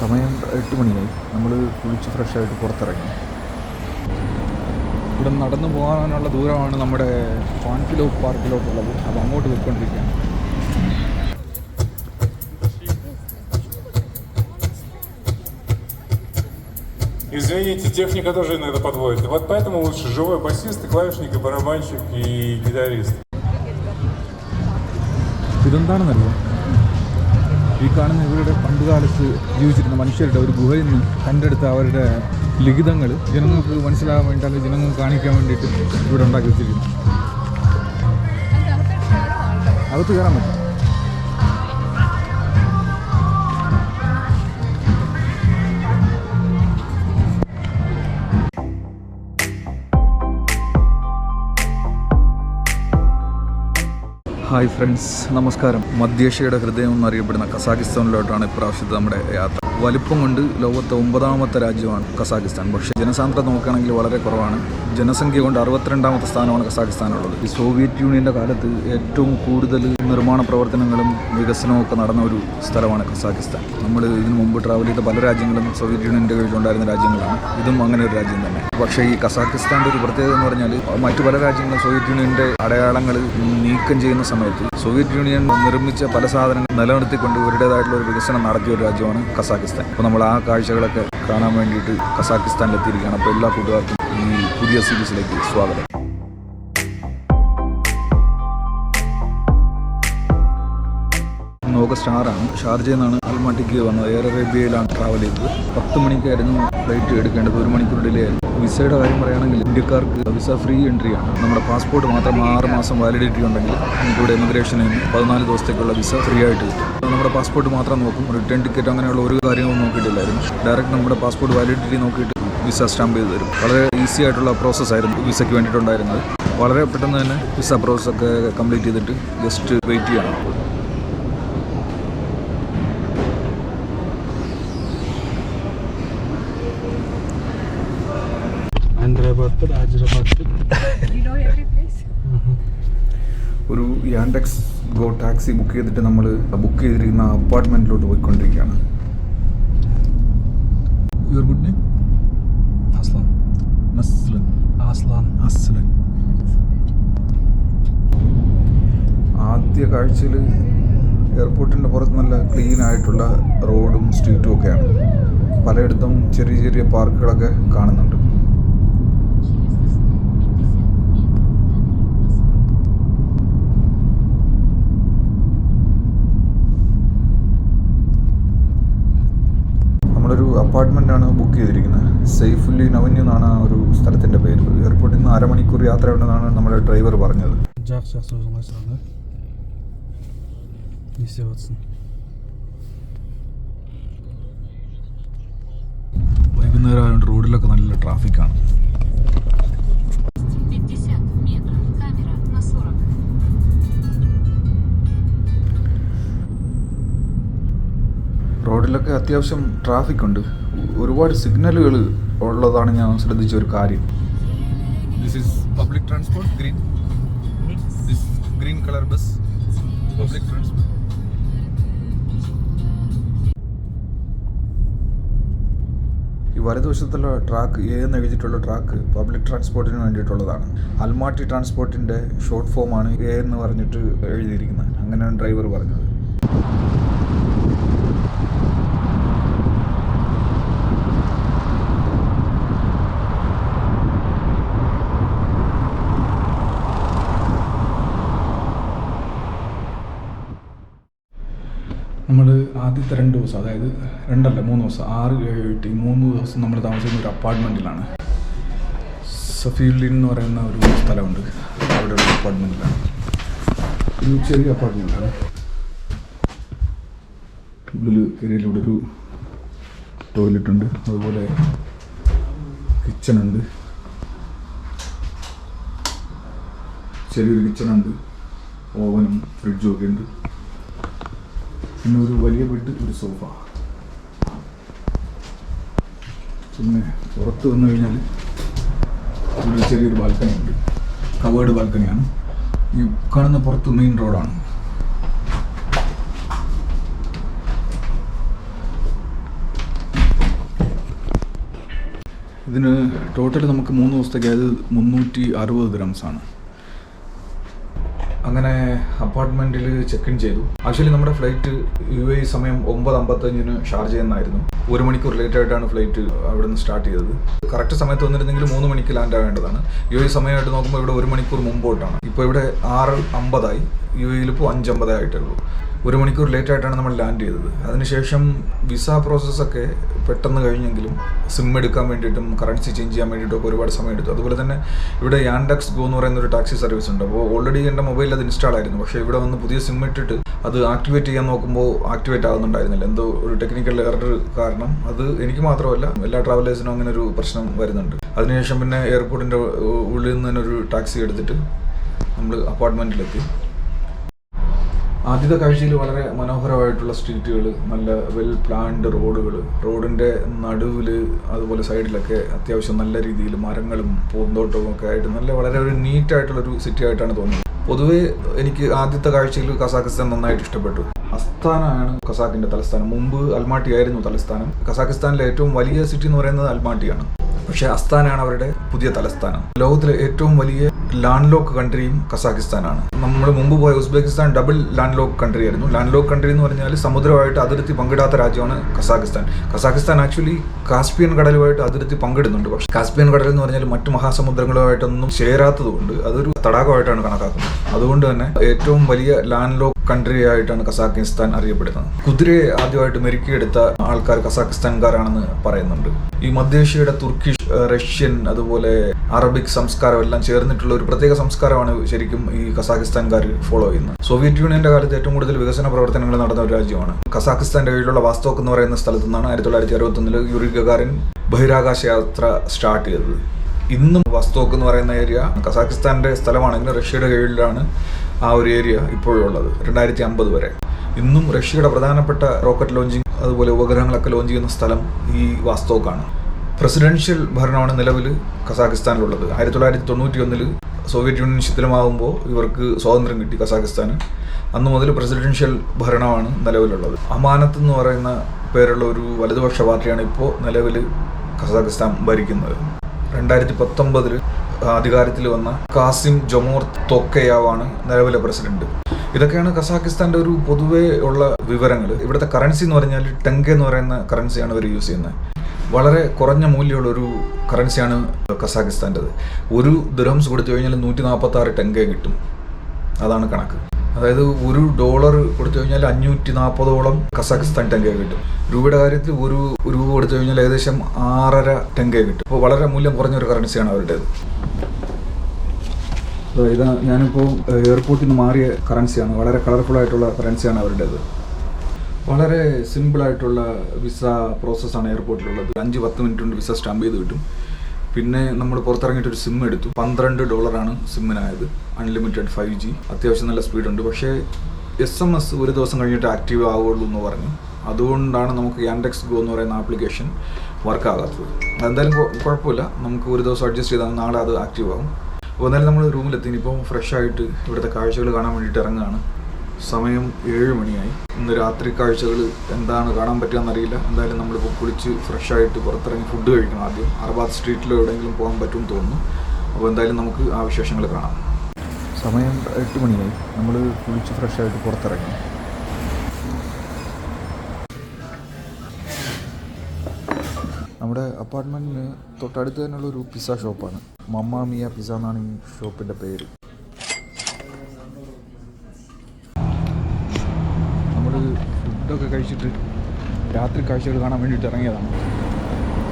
സമയം എട്ട് മണിയായി നമ്മൾ കുളിച്ച് ഫ്രഷായിട്ട് പുറത്തിറങ്ങി ഇവിടെ നടന്നു പോകാനുള്ള ദൂരമാണ് നമ്മുടെ പാൻകിലോ പാർക്കിലോട്ടുള്ളത് അപ്പോൾ അങ്ങോട്ട് പോയിക്കൊണ്ടിരിക്കുകയാണ് Извините, техника тоже иногда подводит. И вот поэтому лучше живой басист, и клавишник, и барабанщик, и гитарист. ഇതെന്താണെന്നറിയോ ഈ കാണുന്ന ഇവരുടെ പണ്ടുകാലത്ത് ജീവിച്ചിരുന്ന മനുഷ്യരുടെ ഒരു ഗുഹയിൽ നിന്ന് കണ്ടെടുത്ത അവരുടെ ലിഖിതങ്ങൾ ജനങ്ങൾക്ക് മനസ്സിലാകാൻ വേണ്ടി അല്ലെങ്കിൽ ജനങ്ങൾക്ക് കാണിക്കാൻ വേണ്ടിയിട്ട് ഇവിടെ ഉണ്ടാക്കി വെച്ചിരിക്കുന്നു. അകത്ത് കയറാൻ പറ്റും. ഹായ് ഫ്രണ്ട്സ് നമസ്കാരം. മധ്യേഷ്യയുടെ ഹൃദയം എന്നറിയപ്പെടുന്ന കസാഖിസ്ഥാനിലോട്ടാണ് ഇപ്രാവശ്യത്തെ നമ്മുടെ യാത്ര. വലിപ്പം കൊണ്ട് ലോകത്തെ ഒമ്പതാമത്തെ രാജ്യമാണ് കസാഖിസ്ഥാൻ. പക്ഷേ ജനസാന്ദ്രത നോക്കുകയാണെങ്കിൽ വളരെ കുറവാണ്. ജനസംഖ്യ കൊണ്ട് അറുപത്തിരണ്ടാമത്തെ സ്ഥാനമാണ് കസാഖിസ്ഥാനുള്ളത്. ഈ സോവിയറ്റ് യൂണിയന്റെ കാലത്ത് ഏറ്റവും കൂടുതൽ നിർമ്മാണ പ്രവർത്തനങ്ങളും വികസനവും ഒക്കെ നടന്ന ഒരു സ്ഥലമാണ് കസാഖിസ്ഥാൻ. നമ്മൾ ഇതിനു മുമ്പ് ട്രാവൽ ചെയ്ത പല രാജ്യങ്ങളും സോവിയറ്റ് യൂണിയന്റെ കീഴിലുണ്ടായിരുന്ന രാജ്യങ്ങളാണ്. ഇതും അങ്ങനെ ഒരു രാജ്യം തന്നെ. പക്ഷേ ഈ കസാഖിസ്ഥാന്റെ ഒരു പ്രത്യേകത എന്ന് പറഞ്ഞാൽ മറ്റു പല രാജ്യങ്ങളും സോവിയറ്റ് യൂണിയന്റെ അടയാളങ്ങൾ നീക്കം ചെയ്യുന്ന സമയത്ത് സോവിയറ്റ് യൂണിയൻ നിർമ്മിച്ച പല സാധനങ്ങൾ നിലനിർത്തിക്കൊണ്ട് ഇവരുടേതായിട്ടുള്ള ഒരു വികസനം നടത്തിയ ഒരു രാജ്യമാണ് കസാഖിസ്ഥാൻ. അപ്പോൾ നമ്മൾ ആ കാഴ്ചകളൊക്കെ കാണാൻ വേണ്ടിയിട്ട് കസാക്കിസ്ഥാനിലെത്തിയിരിക്കുകയാണ്. അപ്പോൾ എല്ലാ കൂട്ടുകാർക്കും ഈ പുതിയ സീരീസിലേക്ക് സ്വാഗതം. ഇന്ന് സ്റ്റാറാണ്. ഷാർജയിൽ നിന്നാണ് അൽമാട്ടിക്ക് വന്നത്. എയർ അറേബ്യയിലാണ് ട്രാവൽ ചെയ്തത്. പത്ത് മണിക്കായിരുന്നു ഫ്ലൈറ്റ് എടുക്കേണ്ടത്. ഒരു മണിക്കൂർ ഡിലേ ആയിരുന്നു. വിസയുടെ കാര്യം പറയുകയാണെങ്കിൽ ഇന്ത്യക്കാർക്ക് വിസ ഫ്രീ എൻട്രി ആണ്. നമ്മുടെ പാസ്പോർട്ട് മാത്രം ആറ് മാസം വാലിഡിറ്റി ഉണ്ടെങ്കിൽ നമുക്കിവിടെ ഇമിഗ്രേഷനിൽ പതിനാല് ദിവസത്തേക്കുള്ള വിസ ഫ്രീ ആയിട്ട് കിട്ടും. നമ്മുടെ പാസ്പോർട്ട് മാത്രം നോക്കും. റിട്ടേൺ ടിക്കറ്റ് അങ്ങനെയുള്ള ഒരു കാര്യങ്ങളും നോക്കിയിട്ടില്ലായിരുന്നു. ഡയറക്റ്റ് നമ്മുടെ പാസ്പോർട്ട് വാലിഡിറ്റി നോക്കിയിട്ട് വിസ സ്റ്റാമ്പ് ചെയ്ത് തരും. വളരെ ഈസി ആയിട്ടുള്ള പ്രോസസ്സ് ആയിരുന്നു വിസയ്ക്ക് വേണ്ടിയിട്ടുണ്ടായിരുന്നത്. വളരെ പെട്ടെന്ന് തന്നെ വിസ പ്രോസസ്സൊക്കെ കംപ്ലീറ്റ് ചെയ്തിട്ട് ജസ്റ്റ് വെയിറ്റ് ചെയ്യണം. ഒരു യാൻഡെക്സ് ഗോ ടാക്സി ബുക്ക് ചെയ്തിട്ട് നമ്മൾ ബുക്ക് ചെയ്തിരിക്കുന്ന അപ്പാർട്ട്മെന്റിലോട്ട് പോയിക്കൊണ്ടിരിക്കുകയാണ്. Your good name. അസ്ലൻ ആദ്യ കാഴ്ചയിൽ എയർപോർട്ടിന്റെ പുറത്ത് നല്ല ക്ലീൻ ആയിട്ടുള്ള റോഡും സ്ട്രീറ്റും ഒക്കെയാണ്. പലയിടത്തും ചെറിയ ചെറിയ പാർക്കുകളൊക്കെ കാണുന്നുണ്ട്. അപ്പാർട്ട്മെന്റാണ് ബുക്ക് ചെയ്തിരിക്കുന്നത്. സേഫുല്ലി നവന്യൂ എന്നാണ് ആ ഒരു സ്ഥലത്തിന്റെ പേര്. എയർപോർട്ടിൽ നിന്ന് അരമണിക്കൂർ യാത്ര ഉണ്ടെന്നാണ് നമ്മുടെ ഡ്രൈവർ പറഞ്ഞത്. വൈകുന്നേരം റോഡിലൊക്കെ നല്ല ട്രാഫിക് അത്യാവശ്യം ട്രാഫിക് ഉണ്ട്. ഒരുപാട് സിഗ്നലുകൾ ഉള്ളതാണ് ഞാൻ ശ്രദ്ധിച്ച ഒരു കാര്യം. This is public transport green this green colour bus public transport ഈ വലതുവശത്തുള്ള ട്രാക്ക് എ എന്ന് എഴുതിയിട്ടുള്ള ട്രാക്ക് പബ്ലിക് ട്രാൻസ്പോർട്ടിന് വേണ്ടിയിട്ടുള്ളതാണ്. അൽമാട്ടി ട്രാൻസ്പോർട്ടിന്റെ ഷോർട്ട് ഫോമാണ് എ എന്ന് പറഞ്ഞിട്ട് എഴുതിയിരിക്കുന്നത്. അങ്ങനെയാണ് ഡ്രൈവർ പറഞ്ഞത് നമ്മൾ ആദ്യത്തെ രണ്ട് ദിവസം അതായത് രണ്ടല്ല മൂന്ന് ദിവസം ആറ് ഏഴ് എട്ട് മൂന്ന് ദിവസം നമ്മൾ താമസിക്കുന്ന ഒരു അപ്പാർട്ട്മെന്റിലാണ് സഫീലിൻ എന്ന് പറയുന്ന ഒരു സ്ഥലമുണ്ട്. അവിടെ ഒരു അപ്പാർട്ട്മെന്റിലാണ് ഒരു ചെറിയ അപ്പാർട്ട്മെന്റാണ് ഉള്ളിൽ കയറിയിലൂടെ ഒരു ടോയ്ലറ്റ് ഉണ്ട്. അതുപോലെ കിച്ചൺ ഉണ്ട്. ചെറിയൊരു കിച്ചണുണ്ട് ഓവനും ഫ്രിഡ്ജും ഒക്കെ ഉണ്ട്. പിന്നെ ഒരു വലിയ ബെഡ് ഒരു സോഫ. പിന്നെ പുറത്ത് വന്നു കഴിഞ്ഞാൽ ഒരു ചെറിയൊരു ബാൽക്കണി ഉണ്ട്. കവേർഡ് ബാൽക്കണിയാണ് ഈ കാണുന്ന പുറത്ത് മെയിൻ റോഡാണ് ഇതിന് ടോട്ടൽ നമുക്ക് മൂന്ന് ദിവസത്തേക്ക് അതായത് മുന്നൂറ്റി അറുപത് ആണ്. അങ്ങനെ അപ്പാർട്ട്മെന്റിൽ ചെക്ക് ഇൻ ചെയ്തു. ആക്ച്വലി നമ്മുടെ ഫ്ലൈറ്റ് യു എ സമയം ഒമ്പത് അമ്പത്തഞ്ചിന് ഷാർജ എന്നായിരുന്നു ഒരു മണിക്കൂർ ലേറ്റ് ആയിട്ടാണ് ഫ്ലൈറ്റ് അവിടെ നിന്ന് സ്റ്റാർട്ട് ചെയ്തത്. കറക്റ്റ് സമയത്ത് വന്നിരുന്നെങ്കിൽ മൂന്ന് മണിക്ക് ലാൻഡ് ആവേണ്ടതാണ്. യു എ സമയമായിട്ട് നോക്കുമ്പോൾ ഇവിടെ ഒരു മണിക്കൂർ മുമ്പോട്ടാണ്. ഇപ്പോൾ ഇവിടെ ആറ് അമ്പതായി. യു എയിൽ ഇപ്പോൾ അഞ്ചമ്പതേ ആയിട്ടേ ഉള്ളൂ. ഒരു മണിക്കൂർ ലേറ്റ് ആയിട്ടാണ് നമ്മൾ ലാൻഡ് ചെയ്തത്. അതിനുശേഷം വിസ പ്രോസസ്സൊക്കെ പെട്ടെന്ന് കഴിഞ്ഞെങ്കിലും സിം എടുക്കാൻ വേണ്ടിയിട്ടും കറൻസി ചേഞ്ച് ചെയ്യാൻ വേണ്ടിയിട്ടും ഒക്കെ ഒരുപാട് സമയം എടുത്തു. അതുപോലെ തന്നെ ഇവിടെ യാൻഡക്സ് ഗോ എന്ന് പറയുന്ന ഒരു ടാക്സി സർവീസ് ഉണ്ട്. അപ്പോൾ ഓൾറെഡി എന്റെ മൊബൈലിൽ അത് ഇൻസ്റ്റാൾ ആയിരുന്നു. പക്ഷേ ഇവിടെ വന്ന് പുതിയ സിം ഇട്ടിട്ട് അത് ആക്ടിവേറ്റ് ചെയ്യാൻ നോക്കുമ്പോൾ ആക്ടിവേറ്റ് ആകുന്നുണ്ടായിരുന്നില്ല എന്തോ ഒരു ടെക്നിക്കൽ എറർ കാരണം അത് എനിക്ക് മാത്രമല്ല എല്ലാ ട്രാവലേഴ്സിനും അങ്ങനെ ഒരു പ്രശ്നം വരുന്നുണ്ട്. അതിനുശേഷം പിന്നെ എയർപോർട്ടിന്റെ ഉള്ളിൽ നിന്ന് തന്നെ ഒരു ടാക്സി എടുത്തിട്ട് നമ്മൾ അപ്പാർട്ട്മെന്റിലെത്തി ആദ്യത്തെ കാഴ്ചയിൽ വളരെ മനോഹരമായിട്ടുള്ള സ്ട്രീറ്റുകൾ നല്ല വെൽ പ്ലാൻഡ് റോഡുകൾ റോഡിന്റെ നടുവിൽ അതുപോലെ സൈഡിലൊക്കെ അത്യാവശ്യം നല്ല രീതിയിൽ മരങ്ങളും പൂന്തോട്ടവും ഒക്കെ ആയിട്ട് നല്ല വളരെ ഒരു നീറ്റായിട്ടുള്ളൊരു സിറ്റി ആയിട്ടാണ് തോന്നുന്നത്. പൊതുവേ എനിക്ക് ആദ്യത്തെ കാഴ്ചയിൽ കസാഖിസ്ഥാൻ നന്നായിട്ട് ഇഷ്ടപ്പെട്ടു. അസ്ഥാനാണ് കസാഖിന്റെ തലസ്ഥാനം. മുമ്പ് അൽമാട്ടി ആയിരുന്നു തലസ്ഥാനം. കസാഖിസ്ഥാനിലെ ഏറ്റവും വലിയ സിറ്റി എന്ന് പറയുന്നത് അൽമാട്ടിയാണ്. പക്ഷേ അസ്താനാണ് അവരുടെ പുതിയ തലസ്ഥാനം. ലോകത്തിലെ ഏറ്റവും വലിയ ലാൻഡ് ലോക്ക് കൺട്രിയും കസാഖിസ്ഥാനാണ്. നമ്മൾ മുമ്പ് പോയ Uzbekistan double land lock country ആയിരുന്നു. ലാൻഡ് ലോക്ക് കൺട്രി എന്ന് പറഞ്ഞാൽ സമുദ്രമായിട്ട് അതിർത്തി പങ്കിടാത്ത രാജ്യമാണ് കസാഖിസ്ഥാൻ. കസാഖിസ്ഥാൻ ആക്ച്വലി കാസ്പിയൻ കടലുമായിട്ട് അതിർത്തി പങ്കിടുന്നുണ്ട്. പക്ഷേ കാസ്പിയൻ കടൽ എന്ന് പറഞ്ഞാൽ മറ്റു മഹാസമുദ്രങ്ങളുമായിട്ടൊന്നും ചേരാത്തതുകൊണ്ട് അതൊരു തടാകമായിട്ടാണ് കണക്കാക്കുന്നത്. അതുകൊണ്ട് തന്നെ ഏറ്റവും വലിയ ലാൻഡ് ലോക്ക് കൺട്രി ആയിട്ടാണ് കസാഖിസ്ഥാൻ അറിയപ്പെടുന്നത്. കുതിരയെ ആദ്യമായിട്ട് മെരുക്കിയെടുത്ത ആൾക്കാർ കസാഖിസ്ഥാൻകാരാണെന്ന് പറയുന്നുണ്ട്. ഈ മധ്യേഷ്യയുടെ തുർക്കിഷ് റഷ്യൻ അതുപോലെ അറബിക് സംസ്കാരം എല്ലാം ചേർന്നിട്ടുള്ള ഒരു പ്രത്യേക സംസ്കാരമാണ് ശരിക്കും ഈ കസാഖിസ്ഥാൻകാർ ഫോളോ ചെയ്യുന്നത്. സോവിയറ്റ് യൂണിയന്റെ കാലത്ത് ഏറ്റവും കൂടുതൽ വികസന പ്രവർത്തനങ്ങൾ നടന്ന ഒരു രാജ്യമാണ്. കസാഖിസ്ഥാന്റെ കീഴിലുള്ള വാസ്തോക്ക് എന്ന് പറയുന്ന സ്ഥലത്തു നിന്നാണ് ആയിരത്തി തൊള്ളായിരത്തി അറുപത്തൊന്നിൽ യുറി ഗഗാറിൻ ബഹിരാകാശ യാത്ര സ്റ്റാർട്ട് ചെയ്തത്. ഇന്നും വസ്തോക്ക് എന്ന് പറയുന്ന ഏരിയ കസാഖിസ്ഥാന്റെ സ്ഥലമാണെങ്കിലും റഷ്യയുടെ കീഴിലാണ് ആ ഒരു ഏരിയ ഇപ്പോഴുള്ളത് രണ്ടായിരത്തി അമ്പത് വരെ. ഇന്നും റഷ്യയുടെ പ്രധാനപ്പെട്ട റോക്കറ്റ് ലോഞ്ചിങ് അതുപോലെ ഉപഗ്രഹങ്ങളൊക്കെ ലോഞ്ച് ചെയ്യുന്ന സ്ഥലം ഈ വാസ്തോക്കാണ്. പ്രസിഡൻഷ്യൽ ഭരണമാണ് നിലവിൽ കസാഖിസ്ഥാനിലുള്ളത്. ആയിരത്തി തൊള്ളായിരത്തി തൊണ്ണൂറ്റി ഒന്നിൽ സോവിയറ്റ് യൂണിയൻ ശിഥിലമാകുമ്പോൾ ഇവർക്ക് സ്വാതന്ത്ര്യം കിട്ടി കസാഖിസ്ഥാന്. അന്ന് മുതൽ പ്രസിഡൻഷ്യൽ ഭരണമാണ് നിലവിലുള്ളത്. അമാനത്ത് എന്ന് പറയുന്ന പേരുള്ള ഒരു വലതുപക്ഷ പാർട്ടിയാണ് ഇപ്പോൾ നിലവിൽ കസാഖിസ്ഥാൻ ഭരിക്കുന്നത്. രണ്ടായിരത്തി പത്തൊമ്പതിൽ അധികാരത്തിൽ വന്ന കാസിം ജൊമോർ തൊക്കയാവാണ് നിലവിലെ പ്രസിഡന്റ്. ഇതൊക്കെയാണ് കസാഖിസ്ഥാന്റെ ഒരു പൊതുവേ ഉള്ള വിവരങ്ങൾ ഇവിടുത്തെ കറൻസി എന്ന് പറഞ്ഞാൽ ടെങ്ക് എന്ന് പറയുന്ന കറൻസിയാണ് അവർ യൂസ് ചെയ്യുന്നത്. വളരെ കുറഞ്ഞ മൂല്യമുള്ള ഒരു കറൻസിയാണ് കസാഖിസ്ഥാന്റെത് ഒരു ദുരംസ് കൊടുത്തു കഴിഞ്ഞാൽ നൂറ്റി നാൽപ്പത്തി ആറ് ടെങ്കേ കിട്ടും. അതാണ് കണക്ക്. അതായത് ഒരു ഡോളർ കൊടുത്തു കഴിഞ്ഞാൽ അഞ്ഞൂറ്റി നാൽപ്പതോളം കസാഖിസ്ഥാൻ ടെങ്കേ കിട്ടും. രൂപയുടെ കാര്യത്തിൽ ഒരു രൂപ കൊടുത്തു കഴിഞ്ഞാൽ ഏകദേശം ആറര ടെങ്കേ കിട്ടും. അപ്പോൾ വളരെ മൂല്യം കുറഞ്ഞ ഒരു കറൻസിയാണ് അവരുടേത്. ഇതാ ഞാനിപ്പോൾ എയർപോർട്ടിൽ നിന്ന് മാറിയ കറൻസിയാണ് വളരെ കളർഫുൾ ആയിട്ടുള്ള കറൻസിയാണ് അവരുടേത്. വളരെ സിമ്പിളായിട്ടുള്ള വിസ പ്രോസസ്സാണ് എയർപോർട്ടിലുള്ളത് അഞ്ച് പത്ത് മിനിറ്റ് കൊണ്ട് വിസ സ്റ്റാമ്പ് ചെയ്ത് കിട്ടും. പിന്നെ നമ്മൾ പുറത്തിറങ്ങിയിട്ട് ഒരു സിം എടുത്തു. പന്ത്രണ്ട് ഡോളറാണ് സിമ്മിനായത് അൺലിമിറ്റഡ് ഫൈവ് ജി അത്യാവശ്യം നല്ല സ്പീഡുണ്ട് പക്ഷേ എസ് എം എസ് ഒരു ദിവസം കഴിഞ്ഞിട്ട് ആക്റ്റീവ് ആവുള്ളൂ എന്ന് പറഞ്ഞു. അതുകൊണ്ടാണ് നമുക്ക് യാൻഡെക്സ് ഗോ എന്ന് പറയുന്ന ആപ്ലിക്കേഷൻ വർക്ക് ആകാത്തത്. അതെന്തായാലും കുഴപ്പമില്ല. നമുക്ക് ഒരു ദിവസം അഡ്ജസ്റ്റ് ചെയ്താൽ നാളെ അത് ആക്റ്റീവ് ആകും അപ്പോൾ എന്നാലും നമ്മൾ റൂമിലെത്തി ഇനിയിപ്പോൾ ഫ്രഷ് ആയിട്ട് ഇവിടുത്തെ കാഴ്ചകൾ കാണാൻ വേണ്ടിയിട്ട് ഇറങ്ങുകയാണ്. സമയം ഏഴ് മണിയായി. ഇന്ന് രാത്രി കാഴ്ചകൾ എന്താണ് കാണാൻ പറ്റുകയെന്നറിയില്ല എന്തായാലും നമ്മളിപ്പോൾ കുളിച്ച് ഫ്രഷ് ആയിട്ട് പുറത്തിറങ്ങി ഫുഡ് കഴിക്കണം ആദ്യം. അർബാദ് സ്ട്രീറ്റിലോ എവിടെയെങ്കിലും പോകാൻ പറ്റുമെന്ന് തോന്നുന്നു. അപ്പോൾ എന്തായാലും നമുക്ക് ആ വിശേഷങ്ങൾ കാണാം. സമയം എട്ട് മണിയായി. നമ്മൾ കുളിച്ച് ഫ്രഷ് ആയിട്ട് പുറത്തിറങ്ങി. നമ്മുടെ അപ്പാർട്ട്മെന്റിന് തൊട്ടടുത്ത് തന്നെയുള്ള ഒരു പിസ്സ ഷോപ്പാണ് മമ്മ പിസ എന്നാണ് ഈ ഷോപ്പിന്റെ പേര്. നമ്മൾ ഫുഡൊക്കെ കഴിച്ചിട്ട് രാത്രി കാഴ്ചകൾ കാണാൻ വേണ്ടിയിട്ട് ഇറങ്ങിയതാണ്.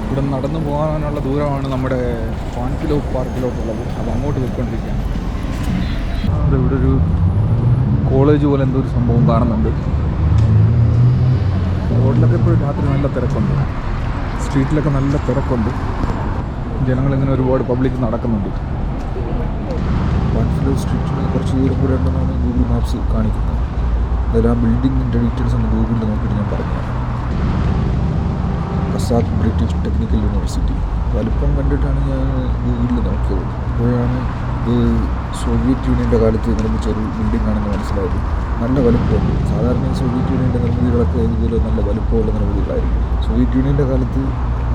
ഇവിടെ നടന്നു പോകാനുള്ള ദൂരമാണ് നമ്മുടെ പാൻകിലോ പാർക്കിലോട്ടുള്ളത്. അപ്പോൾ അങ്ങോട്ട് പോയിക്കൊണ്ടിരിക്കുകയാണ്. ഇവിടെ ഒരു കോളേജ് പോലെ എന്തോ ഒരു സംഭവം കാണുന്നുണ്ട്. റോഡിലൊക്കെ ഇപ്പോഴും രാത്രി നല്ല തിരക്കുണ്ട്. സ്ട്രീറ്റിലൊക്കെ നല്ല തിരക്കുണ്ട്. ജനങ്ങളിങ്ങനെ ഒരുപാട് പബ്ലിക് നടക്കുന്നുണ്ട്. കുറച്ച് ദൂരം കൂടെ ഉണ്ടെന്നാണ് ഗൂഗിൾ മാപ്സ് കാണിക്കുന്നത്. അതായത് ആ ബിൽഡിങ്ങിന്റെ ഡീറ്റെയിൽസ് ഒന്ന് ഗൂഗിളിൽ നോക്കിയിട്ട് ഞാൻ പറഞ്ഞു കസാഖ് ബ്രിട്ടീഷ് ടെക്നിക്കൽ യൂണിവേഴ്സിറ്റി വലുപ്പം കണ്ടിട്ടാണ് ഞാൻ ഗൂഗിളിൽ നോക്കിയത്. അപ്പോഴാണ് ഇത് സോവിയറ്റ് യൂണിയന്റെ കാലത്ത് നിർമ്മിച്ച ഒരു ബിൽഡിംഗ് ആണെന്ന് മനസ്സിലായത്. നല്ല വലുപ്പമുണ്ട്. സാധാരണ സോവിയറ്റ് യൂണിയന്റെ നിർമ്മിതികളൊക്കെ ഇതുപോലെ നല്ല വലുപ്പമുള്ള നിർമ്മിതികളായിരിക്കും സോവിയറ്റ് യൂണിയന്റെ കാലത്ത്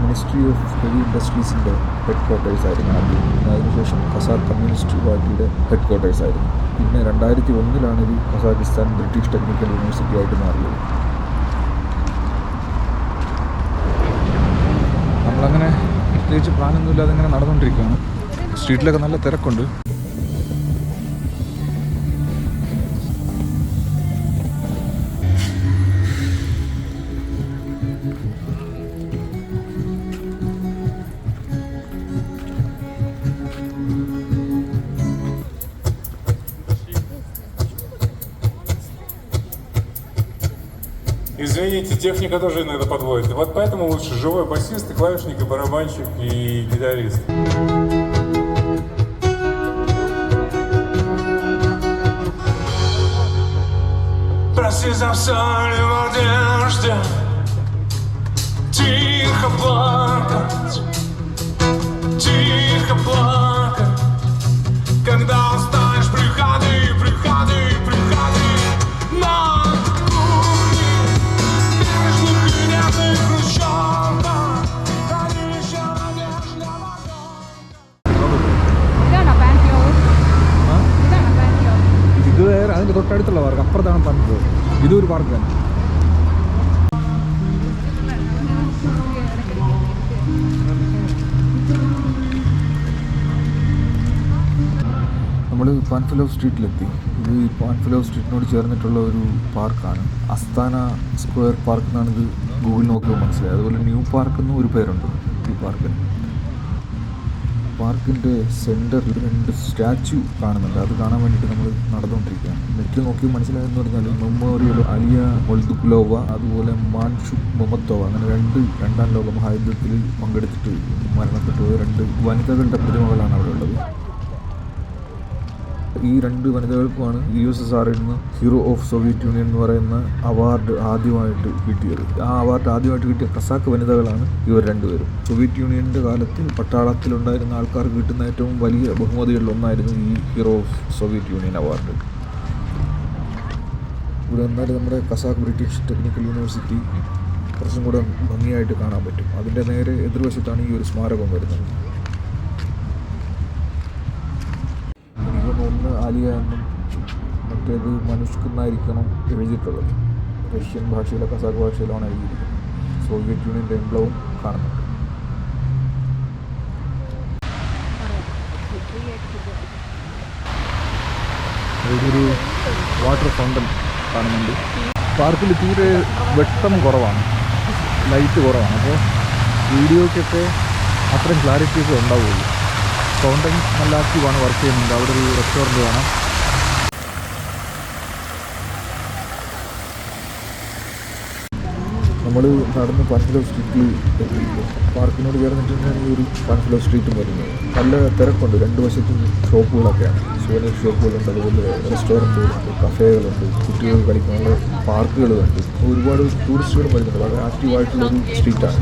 മിനിസ്ട്രി ഓഫ് ഹെവി ഇൻഡസ്ട്രീസിന്റെ ഹെഡ് ക്വാർട്ടേഴ്സ് ആയിരുന്നു ആദ്യം. അതിനുശേഷം ഖസാർ കമ്മ്യൂണിസ്റ്റ് പാർട്ടിയുടെ ഹെഡ് ക്വാർട്ടേഴ്സ് ആയിരുന്നു. പിന്നെ രണ്ടായിരത്തി ഒന്നിലാണ് ഇത് കസാഖിസ്ഥാൻ ബ്രിട്ടീഷ് ടെക്നിക്കൽ യൂണിവേഴ്സിറ്റി ആയിട്ട് മാറിയത്. നമ്മളങ്ങനെ പ്രത്യേകിച്ച് പ്ലാനൊന്നുമില്ലാതെ ഇങ്ങനെ നടന്നുകൊണ്ടിരിക്കുകയാണ്. സ്ട്രീറ്റിലൊക്കെ നല്ല തിരക്കുണ്ട്. Извините, техника тоже иногда подводит. Вот поэтому лучше живой басист, и клавишник, и барабанщик, и гитарист. Прости за соли в одежде Тихо плакать നമ്മൾ പാൻഫിലോ സ്ട്രീറ്റിലെത്തി. ഇത് പാൻഫിലോ സ്ട്രീറ്റിനോട് ചേർന്നിട്ടുള്ള ഒരു പാർക്കാണ്. അസ്താന സ്ക്വയർ പാർക്ക് എന്നാണ് ഇത് ഗൂഗിൾ നോക്കിയപ്പോൾ മനസ്സിലായത്. അതുപോലെ ന്യൂ പാർക്ക് എന്നും ഒരു പേരുണ്ട് ഈ പാർക്കിന്. പാർക്കിന്റെ സെന്ററിൽ രണ്ട് സ്റ്റാച്ചു കാണുന്നുണ്ട്. അത് കാണാൻ വേണ്ടിയിട്ട് നമ്മൾ നടന്നുകൊണ്ടിരിക്കുകയാണ്. നെറ്റിൽ നോക്കി മനസ്സിലായെന്ന് പറഞ്ഞാൽ മെമ്മോറിയൽ അലിയ മൊൾദുക്ലോവ അതുപോലെ മാൻഷു മൊമത്തോവ. അങ്ങനെ രണ്ട് രണ്ടാം ലോക മഹായുദ്ധത്തിൽ പങ്കെടുത്തിട്ട് മരണപ്പെട്ടു രണ്ട് വനിതകളുടെ പ്രതിമകളാണ് അവിടെ ഉള്ളത്. ഈ രണ്ട് വനിതകൾക്കുമാണ് യു എസ് എസ് ആറിൽ നിന്ന് ഹീറോ ഓഫ് സോവിയറ്റ് യൂണിയൻ എന്ന് പറയുന്ന അവാർഡ് ആദ്യമായിട്ട് കിട്ടിയത്. ആ അവാർഡ് ആദ്യമായിട്ട് കിട്ടിയ കസാക്ക് വനിതകളാണ് ഇവർ രണ്ടുപേരും. സോവിയറ്റ് യൂണിയന്റെ കാലത്തിൽ പട്ടാളത്തിലുണ്ടായിരുന്ന ആൾക്കാർക്ക് കിട്ടുന്ന ഏറ്റവും വലിയ ബഹുമതികളിൽ ഒന്നായിരുന്നു ഈ hero of Soviet Union award ഇവിടെ വന്നാൽ നമ്മുടെ കസാക്ക് ബ്രിട്ടീഷ് ടെക്നിക്കൽ യൂണിവേഴ്സിറ്റി കുറച്ചും കൂടെ ഭംഗിയായിട്ട് കാണാൻ പറ്റും. അതിന്റെ നേരെ എതിർവശത്താണ് ഈ ഒരു സ്മാരകം വരുന്നത്. എന്നും മറ്റേത് മനുഷ്കെന്നായിരിക്കണം എഴുതിയിട്ടുള്ളത്. റഷ്യൻ ഭാഷയിലോ കസാഖ് ഭാഷയിലാണ് എഴുതിയിരിക്കുന്നത്. സോവിയറ്റ് യൂണിയന്റെ എംബ്ലവും കാണുന്നുണ്ട്. ഇതൊരു വാട്ടർ ഫൗണ്ടൻ കാണുന്നുണ്ട്. പാർക്കിൽ തീരെ വെട്ടം കുറവാണ്. ലൈറ്റ് കുറവാണ്. അപ്പോൾ വീഡിയോയ്ക്കൊക്കെ അത്രയും ക്ലാരിറ്റി ഒക്കെ ഉണ്ടാവുകയുള്ളൂ. ഫൗണ്ടൻ നല്ല ആക്റ്റീവാണ് വർക്ക് ചെയ്യുന്നുണ്ട്. അവിടെ ഒരു റെസ്റ്റോറന്റ് കാണാം. നമ്മൾ നടന്ന് പൻഫിലോ സ്ട്രീറ്റിൽ പാർക്കിനോട് ചേർന്നിട്ടാണ് ഈ ഒരു പൻഫിലോ സ്ട്രീറ്റും വരുന്നത് നല്ല തിരക്കുണ്ട്. രണ്ട് വശത്തും ഷോപ്പുകളൊക്കെയാണ്. സുവനീർ ഷോപ്പുകളുണ്ട് അതുപോലെ റെസ്റ്റോറന്റുകളുണ്ട് കഫേകളുണ്ട് കുട്ടികൾ കളിക്കാനുള്ള പാർക്കുകളുണ്ട് ഒരുപാട് ടൂറിസ്റ്റുകളും വരുന്നുണ്ട്. വളരെ ആക്റ്റീവായിട്ടുള്ളൊരു സ്ട്രീറ്റാണ്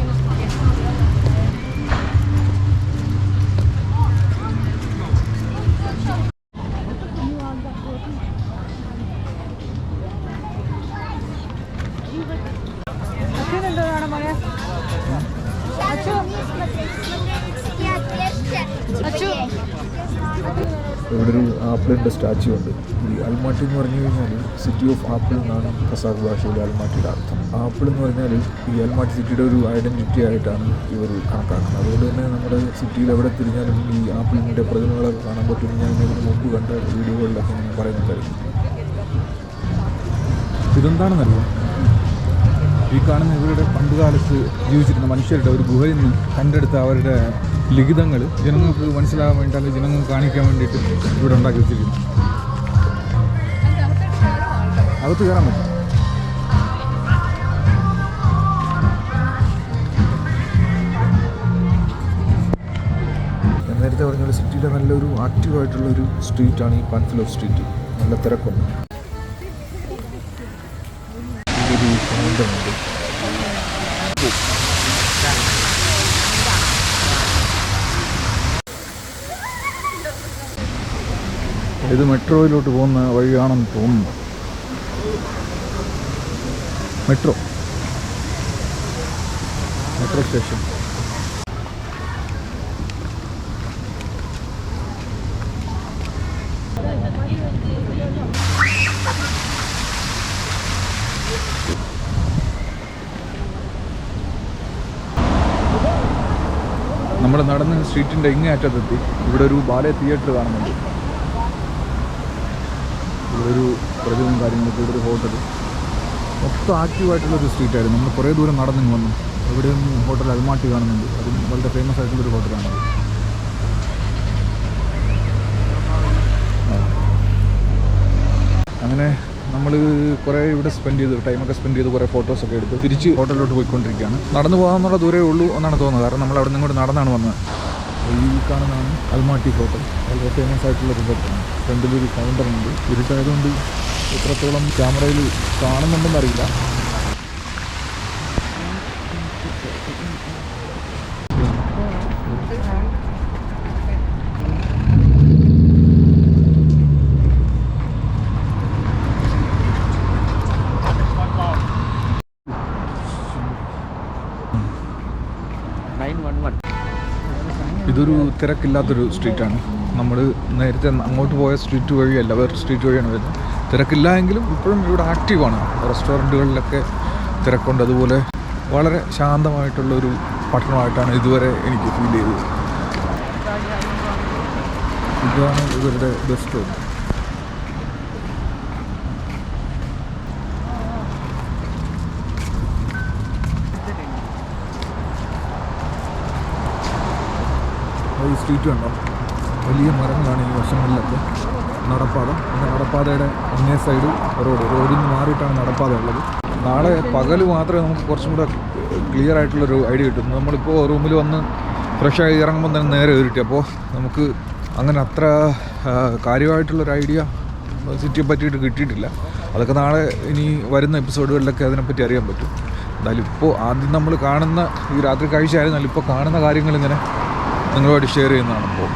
ഇവിടെ ഒരു ആപ്പിളിന്റെ സ്റ്റാച്ചു ഉണ്ട്. ഈ അൽമാട്ടി എന്ന് പറഞ്ഞു കഴിഞ്ഞാൽ സിറ്റി ഓഫ് ആപ്പിൾ എന്നാണ് കസാഖ് ഭാഷയിൽ അൽമാട്ടിയുടെ അർത്ഥം. ആപ്പിൾ എന്ന് പറഞ്ഞാൽ ഈ അൽമാട്ടി സിറ്റിയുടെ ഒരു ഐഡന്റിറ്റി ആയിട്ടാണ് ഇവർ കണക്കാക്കുന്നത്. അതുകൊണ്ട് തന്നെ നമ്മുടെ സിറ്റിയിൽ എവിടെ തിരിഞ്ഞാലും ഈ ആപ്പിളിന്റെ പ്രതിമകളൊക്കെ കാണാൻ പറ്റും ഞാൻ ഇതിന് മുമ്പ് കണ്ട വീഡിയോകളിലൊക്കെ ഞാൻ പറയുന്നുണ്ടായിരുന്നു. ഇതെന്താണെന്നറിയോ ഈ കാണുന്ന ഇവരുടെ പണ്ടുകാലത്ത് ജീവിച്ചിരുന്ന മനുഷ്യരുടെ ഒരു ഗുഹയിൽ നിന്ന് കണ്ടെടുത്ത അവരുടെ ലിഖിതങ്ങൾ ജനങ്ങൾക്ക് മനസ്സിലാകാൻ വേണ്ടി അല്ലെങ്കിൽ ജനങ്ങൾക്ക് കാണിക്കാൻ വേണ്ടിയിട്ട് ഇവിടെ ഉണ്ടാക്കി വെച്ചിരിക്കുന്നു. അകത്ത് കയറാൻ പറ്റും. നേരത്തെ പറഞ്ഞ സിറ്റിയുടെ നല്ലൊരു ആക്റ്റീവായിട്ടുള്ള ഒരു സ്ട്രീറ്റാണ് ഈ പാൻഫിലോ സ്ട്രീറ്റ്. നല്ല തിരക്കുണ്ട്. ഇതൊരു ഇത് മെട്രോയിലോട്ട് പോകുന്ന വഴിയാണെന്ന് തോന്നുന്നു. മെട്രോ. Metro station. നമ്മൾ നടന്ന് സ്ട്രീറ്റിന്റെ ഇങ്ങേ അറ്റത്തെത്തി ഇവിടെ ഒരു ബാലയ തിയേറ്റർ കാണുന്നുണ്ട്. ഒരു പ്രതിമയും കാര്യങ്ങളൊക്കെ ഇവിടെ ഒരു ഹോട്ടൽ. മൊത്തം ആക്റ്റീവായിട്ടുള്ളൊരു സ്ട്രീറ്റായിരുന്നു നമ്മൾ കുറേ ദൂരം നടന്നു വന്നു. ഇവിടെയും ഹോട്ടൽ അൽമാട്ടി കാണുന്നുണ്ട്. അതും വളരെ ഫേമസ് ആയിട്ടുള്ളൊരു ഹോട്ടലാണ് അങ്ങനെ നമ്മൾ കുറേ ഇവിടെ സ്പെൻഡ് ചെയ്തു ടൈമൊക്കെ സ്പെൻഡ് ചെയ്ത് കുറേ ഫോട്ടോസൊക്കെ എടുത്ത് തിരിച്ച് ഹോട്ടലിലോട്ട് പോയിക്കൊണ്ടിരിക്കുകയാണ്. നടന്നു പോകാമെന്നുള്ള ദൂരേ ഉള്ളൂ എന്നാണ് തോന്നുന്നത്. കാരണം നമ്മൾ അവിടെ നിന്ന് ഇങ്ങോട്ട് നടന്നാണ് വന്നത്. ഈ കാണുന്നതാണ് അൽമാട്ടി ഹോട്ടൽ. വളരെ ഫേമസ് ആയിട്ടുള്ളൊരു ഹോട്ടലാണ്. ഫ്രണ്ടിലൊരു കൗണ്ടറുണ്ട് ഇരുട്ടായതുകൊണ്ട് എത്രത്തോളം ക്യാമറയിൽ കാണുന്നുണ്ടെന്ന് അറിയില്ല. ഇതൊരു തിരക്കില്ലാത്തൊരു സ്ട്രീറ്റാണ് നമ്മൾ നേരത്തെ അങ്ങോട്ട് പോയ സ്ട്രീറ്റ് വഴിയല്ല വേറെ സ്ട്രീറ്റ് വഴിയാണ് വരുന്നത്. തിരക്കില്ല എങ്കിലും ഇപ്പോഴും ഇവിടെ ആക്റ്റീവാണ് റെസ്റ്റോറന്റുകളിലൊക്കെ തിരക്കുണ്ട്. അതുപോലെ വളരെ ശാന്തമായിട്ടുള്ളൊരു പട്ടണമായിട്ടാണ് ഇതുവരെ എനിക്ക് ഫീൽ ചെയ്തത്. ഇതാണ് ഇവരുടെ ബസ് സ്റ്റോപ്പ് ഈ സ്ട്രീറ്റ് കണ്ടോ? വലിയ മരങ്ങളാണ് ഈ വശങ്ങളിലൊക്കെ നടപ്പാത. നടപ്പാതയുടെ അങ്ങേ സൈഡ് റോഡ് റോഡിൽ നിന്ന് മാറിയിട്ടാണ് നടപ്പാത ഉള്ളത്. നാളെ പകൽ മാത്രമേ നമുക്ക് കുറച്ചും കൂടെ ക്ലിയർ ആയിട്ടുള്ളൊരു ഐഡിയ കിട്ടും. നമ്മളിപ്പോൾ റൂമിൽ വന്ന് ആയി ഇറങ്ങുമ്പോൾ തന്നെ നേരെ കയറിയിട്ട് അപ്പോൾ നമുക്ക് അങ്ങനെ അത്ര കാര്യമായിട്ടുള്ളൊരു ഐഡിയ സിറ്റിയെ പറ്റിയിട്ട് കിട്ടിയിട്ടില്ല. അതൊക്കെ നാളെ ഇനി വരുന്ന എപ്പിസോഡുകളിലൊക്കെ അതിനെപ്പറ്റി അറിയാൻ പറ്റും. എന്നാലും ഇപ്പോൾ ആദ്യം നമ്മൾ കാണുന്ന ഈ രാത്രി കാഴ്ച ആയിരുന്നാലും ഇപ്പോൾ കാണുന്ന കാര്യങ്ങൾ ഇങ്ങനെ നിങ്ങളുമായിട്ട് ഷെയർ ചെയ്യുന്നതാണ് ഇപ്പോൾ